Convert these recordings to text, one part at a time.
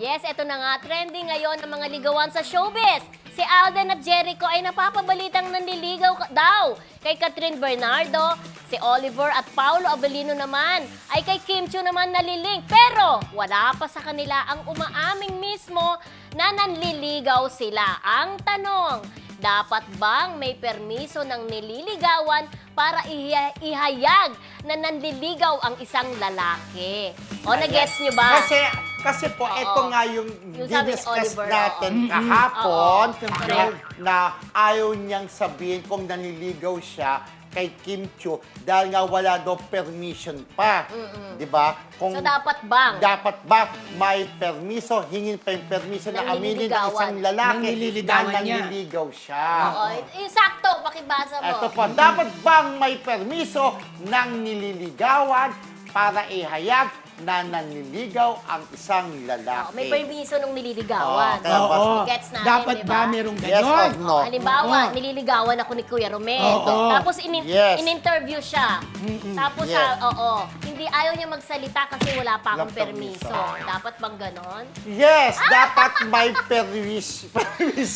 Yes, eto na nga, trending ngayon ang mga ligawan sa showbiz. Si Alden at Jericho ay napapabalitang nanliligaw daw kay Catherine Bernardo. Si Oliver at Paulo Abelino naman ay kay Kim Chiu naman nalilink. Pero wala pa sa kanila ang umaaming mismo na nanliligaw sila. Ang tanong, dapat bang may permiso ng nililigawan para iha- ihayag na nanliligaw ang isang lalaki? O, na-guess nyo ba? Kasi, kasi po, Oo. ito nga yung, Yung sabi ni diniscuss Oliver, natin oo. kahapon Oo. na, na ayaw niyang sabihin kung naniligaw siya kay Kim Chiu dahil nga wala daw permission pa. Di ba? Kung So, dapat bang? dapat ba may permiso, hingin pa yung permiso na Nang aminin ng nililigawan. isang lalaki Nang nililigawan na niya. nanliligaw siya. Oo, eh, sakto, pakibasa mo. Ito po, dapat bang may permiso ng nililigawan para ihayag na nanliligaw ang isang lalaki? May permiso nung nililigawan. Oo, kaya Oo. Gets natin, Dapat di ba ba? merong Yes or ganon? no? Halimbawa, Oo. nililigawan ako ni Kuya Romel. Oo. Tapos in- Yes. in-interview siya. Tapos Yes. sa, oo, hindi ayaw niya magsalita kasi wala pa akong Walang permiso. permiso. Dapat bang ganon? Yes, dapat may permis, permis,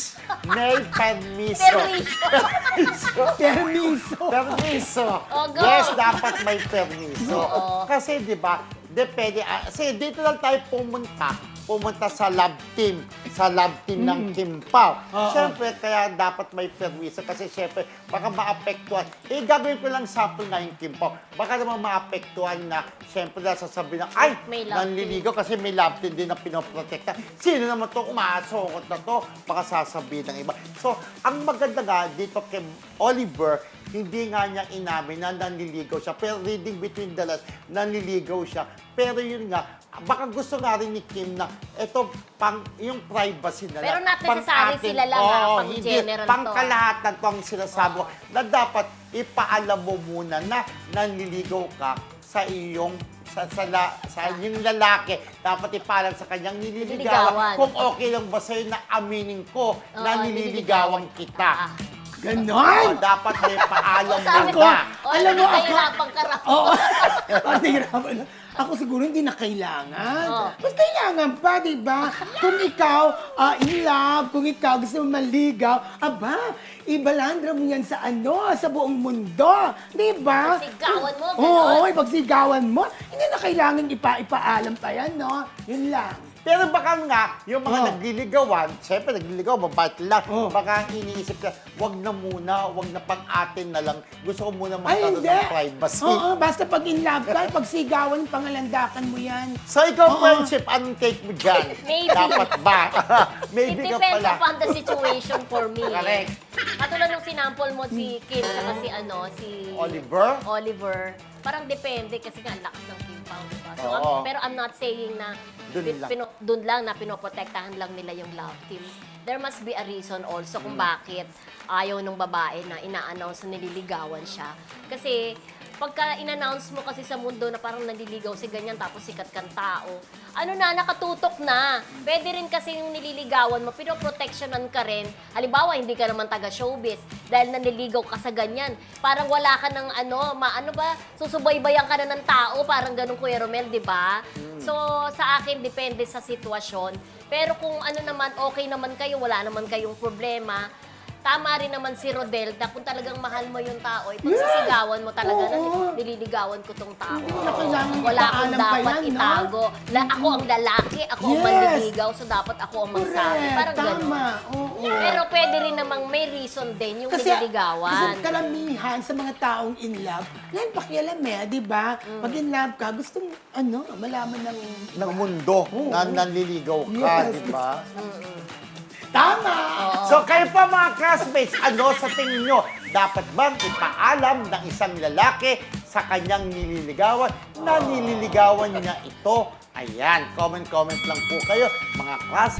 may permiso. Permiso. Permiso. Permiso. Oh, go. Yes, dapat may permiso. Oo. Kasi 'di ba, depende ah, kasi dito lang tayo pumunta, pumunta sa lab team, sa lab team ng Kim Pao. Oo. Siyempre, kaya dapat may permiso kasi siyempre baka maapektuhan. Eh, gagawin ko lang sample nga yung Kim Pao. Baka naman maapektuhan na siyempre na sasabihin na, ay, May lab nanliligaw kasi may lab team din na pinoprotekta. Sino naman to umasukot na to? Baka sasabihin ng iba. So, ang maganda nga dito kay Oliver, hindi nga niya inamin na nanliligaw siya. Pero reading between the lines, nanliligaw siya. Pero yun nga, baka gusto nga rin ni Kim na ito pang yung privacy na Pero not necessary sila lang, ha? Oo, Pang hindi. general Pang to. kalahatan to ang sinasabi ko na dapat ipaalam mo muna na nanliligaw ka sa iyong sa, sa, la- sa yung lalaki, dapat ipaalam sa kanyang Nililigawan. Kung okay lang ba sa'yo na aminin ko na Oo, nililigawan kita. Ah. Ganon? Oo, dapat may paalam Sabi mo ko, na. oh, Alam mo, ako- nahihirapan ka raw. Oo. Parang na. Ako siguro hindi na kailangan. Oo. Mas kailangan pa, di ba? Kung ikaw ah, in love, kung ikaw gusto mo maligaw, aba, ibalandra mo yan sa ano, sa buong mundo. Di ba? Pagsigawan mo, ganon. Oo, ipagsigawan mo. Hindi na kailangan ipa ipaalam pa yan, no? Yun lang. Pero baka nga, yung mga Oo. nagliligawan, siyempre nagliligaw, mabait lang. Oo. Baka iniisip ka, wag na muna, wag na pang atin na lang. Gusto ko muna magkaroon ng privacy. Oo, basta pag in love ka, pagsigawan, pangalandakan mo yan. So ikaw, Oo. friendship, anong take mo dyan? Maybe. Dapat ba? It Maybe ka depends pala. upon the situation for me. Correct. Katulad nung sinample mo si Kim saka si ano, si Oliver? Oliver. Parang depende kasi nga ang lakas ng Kim Pao, diba? So, Oo. I'm- pero I'm not saying na Dun pin- lang. pino- dun lang na pinoprotektahan lang nila yung love team. There must be a reason also Mm. kung bakit ayaw nung babae na ina-announce na nililigawan siya. Kasi pagka in-announce mo kasi sa mundo na parang naliligaw si ganyan tapos sikat kang tao, ano na, nakatutok na. Pwede rin kasi yung nililigawan mo, pinoprotectionan ka rin. Halimbawa, hindi ka naman taga-showbiz dahil nanliligaw ka sa ganyan. Parang wala ka ng ano, maano ba, susubaybayan ka na ng tao, parang ganun Kuya Romel, di ba? So, sa akin, depende sa sitwasyon. Pero kung ano naman, okay naman kayo, wala naman kayong problema, tama rin naman si Rodel na kung talagang mahal mo yung tao, ipagsisigawan mo talaga na Oo. nililigawan ko tong tao. na kailangan Wala akong ipaalam pa dapat yan, no? itago. La, ako ang lalaki, ako ang Yes. manliligaw, so dapat ako ang magsabi. Correct, Parang tama. gano'n. Oo. Pero pwede rin namang may reason din yung Kasi, nililigawan. kasi karamihan sa mga taong in love, yan pakialam eh, di ba? Mm. Pag in love ka, gustong, ano, malaman ng... ng mundo na nanliligaw ka, Yes. di ba? Tama! So kayo pa mga classmates, ano sa tingin nyo? Dapat bang ipaalam ng isang lalaki sa kanyang nililigawan na nililigawan niya ito? Ayan, comment-comment lang po kayo mga class.